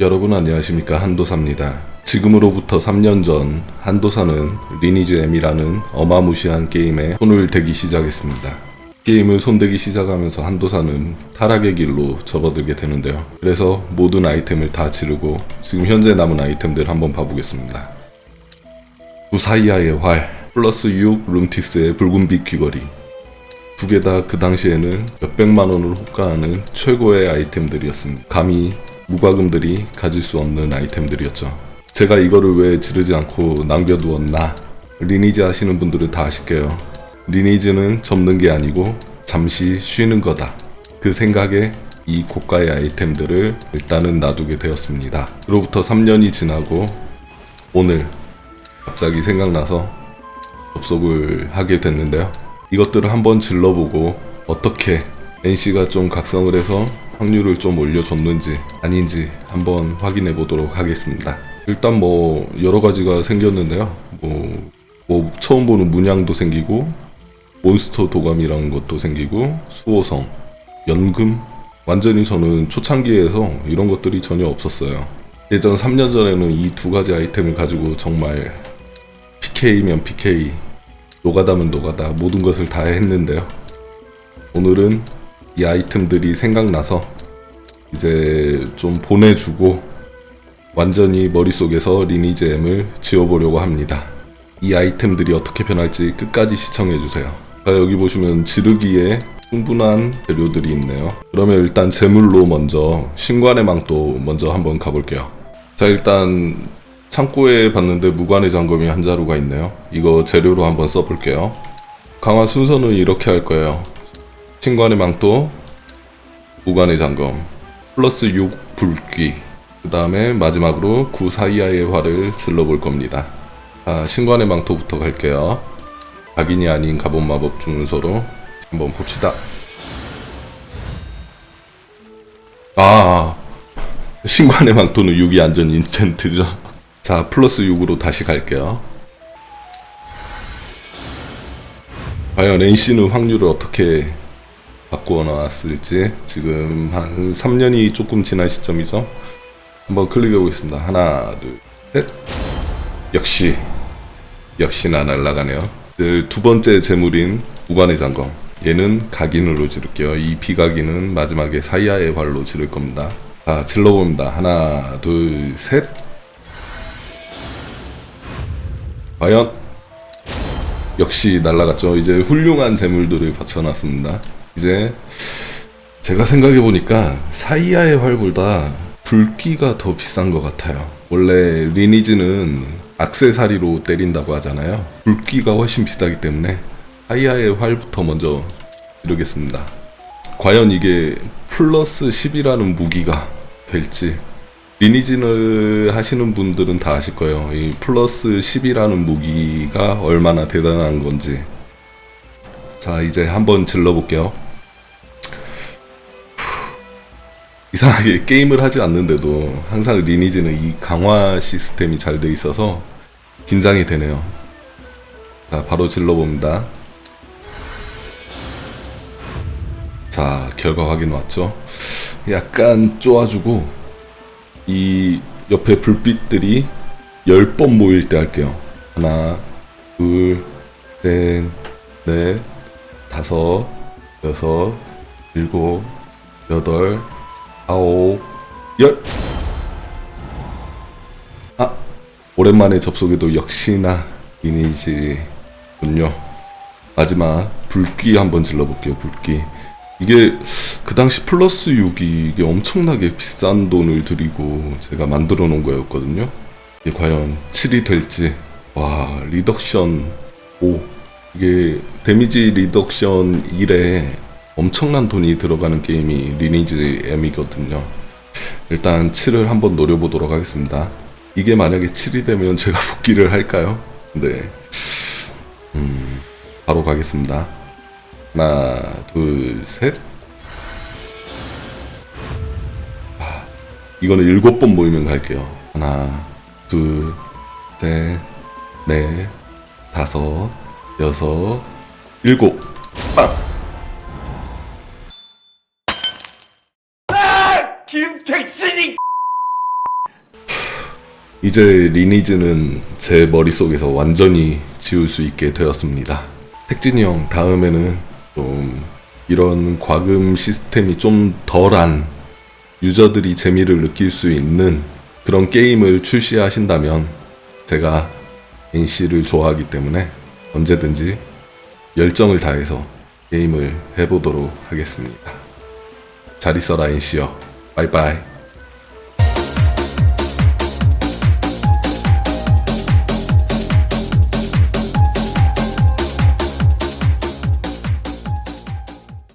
여러분 안녕하십니까 한도사입니다. 지금으로부터 3년 전 한도사는 리니지 M이라는 어마무시한 게임에 손을 대기 시작했습니다. 게임을 손대기 시작하면서 한도사는 타락의 길로 접어들게 되는데요. 그래서 모든 아이템을 다 지르고 지금 현재 남은 아이템들 한번 봐보겠습니다. 부사이아의 활, 플러스 6 룸티스의 붉은빛 귀걸이, 두 개 다 그 당시에는 몇백만 원을 호가하는 최고의 아이템들이었습니다. 감히 무과금들이 가질 수 없는 아이템들이었죠. 제가 이거를 왜 지르지 않고 남겨두었나? 리니지 하시는 분들은 다 아실게요. 리니지는 접는 게 아니고 잠시 쉬는 거다. 그 생각에 이 고가의 아이템들을 일단은 놔두게 되었습니다. 그로부터 3년이 지나고 오늘 갑자기 생각나서 접속을 하게 됐는데요. 이것들을 한번 질러보고 어떻게 NC가 좀 각성을 해서 확률을 좀 올려줬는지 아닌지 한번 확인해 보도록 하겠습니다. 일단 뭐 여러 가지가 생겼는데요. 뭐, 뭐 처음 보는 문양도 생기고 몬스터 도감이라는 것도 생기고 수호성, 연금 완전히 저는 초창기에서 이런 것들이 전혀 없었어요. 예전 3년 전에는 이 두 가지 아이템을 가지고 정말 PK면 PK, 노가다면 노가다 모든 것을 다 했는데요. 오늘은 이 아이템들이 생각나서 이제 좀 보내주고 완전히 머릿속에서 리니지 M을 지워보려고 합니다. 이 아이템들이 어떻게 변할지 끝까지 시청해주세요. 자, 여기 보시면 지르기에 충분한 재료들이 있네요. 그러면 일단 재물로 먼저 신관의 망도 먼저 한번 가볼게요. 자, 일단 창고에 봤는데 무관의 잠금이 한 자루가 있네요. 이거 재료로 한번 써볼게요. 강화 순서는 이렇게 할 거예요. 신관의 망토, 무관의 잠금, 플러스 6 불귀, 그 다음에 마지막으로 구사이아의 활을 질러볼 겁니다. 자, 신관의 망토부터 갈게요. 각인이 아닌 가본 마법 주문서로 한번 봅시다. 아, 신관의 망토는 6이 안전 인챈트죠. 자, 플러스 6으로 다시 갈게요. 과연 NC는 확률을 어떻게 바꾸어 나왔을지 지금 한 3년이 조금 지난 시점이죠. 한번 클릭해 보겠습니다. 하나, 둘, 셋. 역시 역시나 날라가네요. 그두 번째 재물인 무관의 장검. 얘는 각인으로 지를게요. 이 비각인은 마지막에 사이아의 발로 지를 겁니다. 자, 질러봅니다. 하나, 둘, 셋. 과연 역시 날라갔죠. 이제 훌륭한 재물들을 받쳐놨습니다. 이제 제가 생각해 보니까 사이아의 활보다 불기가 더 비싼 것 같아요. 원래 리니지는 악세사리로 때린다고 하잖아요. 불기가 훨씬 비싸기 때문에 사이아의 활부터 먼저 지르겠습니다. 과연 이게 플러스 10이라는 무기가 될지 리니진을 하시는 분들은 다 아실 거예요. 이 플러스 10이라는 무기가 얼마나 대단한 건지. 자, 이제 한번 질러볼게요. 이상하게 게임을 하지 않는데도 항상 리니지는 이 강화 시스템이 잘 돼 있어서 긴장이 되네요. 자, 바로 질러봅니다. 자, 결과 확인 왔죠? 약간 쪼아주고 이 옆에 불빛들이 10번 모일 때 할게요. 하나, 둘, 셋, 넷, 다섯, 여섯, 일곱, 여덟, 아홉, 열. 아, 오랜만에 접속에도 역시나 리니지군요. 마지막 불귀 한번 질러볼게요. 불귀. 이게 그 당시 플러스 6이 이게 엄청나게 비싼 돈을 들이고 제가 만들어 놓은 거였거든요. 이게 과연 7이 될지 와 리덕션 5 이게 데미지 리덕션 1에 엄청난 돈이 들어가는 게임이 리니지 M이거든요. 일단 7을 한번 노려보도록 하겠습니다. 이게 만약에 7이 되면 제가 복귀를 할까요? 네. 음, 바로 가겠습니다. 하나, 둘, 셋. 아, 이거는 일곱 번 모이면 갈게요. 하나, 둘, 셋, 넷, 다섯, 여섯, 일곱. 빵! 김택신이 이제 리니지는 제 머릿속에서 완전히 지울 수 있게 되었습니다. 택진이 형 다음에는 좀 이런 과금 시스템이 좀 덜한 유저들이 재미를 느낄 수 있는 그런 게임을 출시하신다면 제가 NC를 좋아하기 때문에 언제든지 열정을 다해서 게임을 해보도록 하겠습니다. 잘 있어라 NC요. 빠이빠이.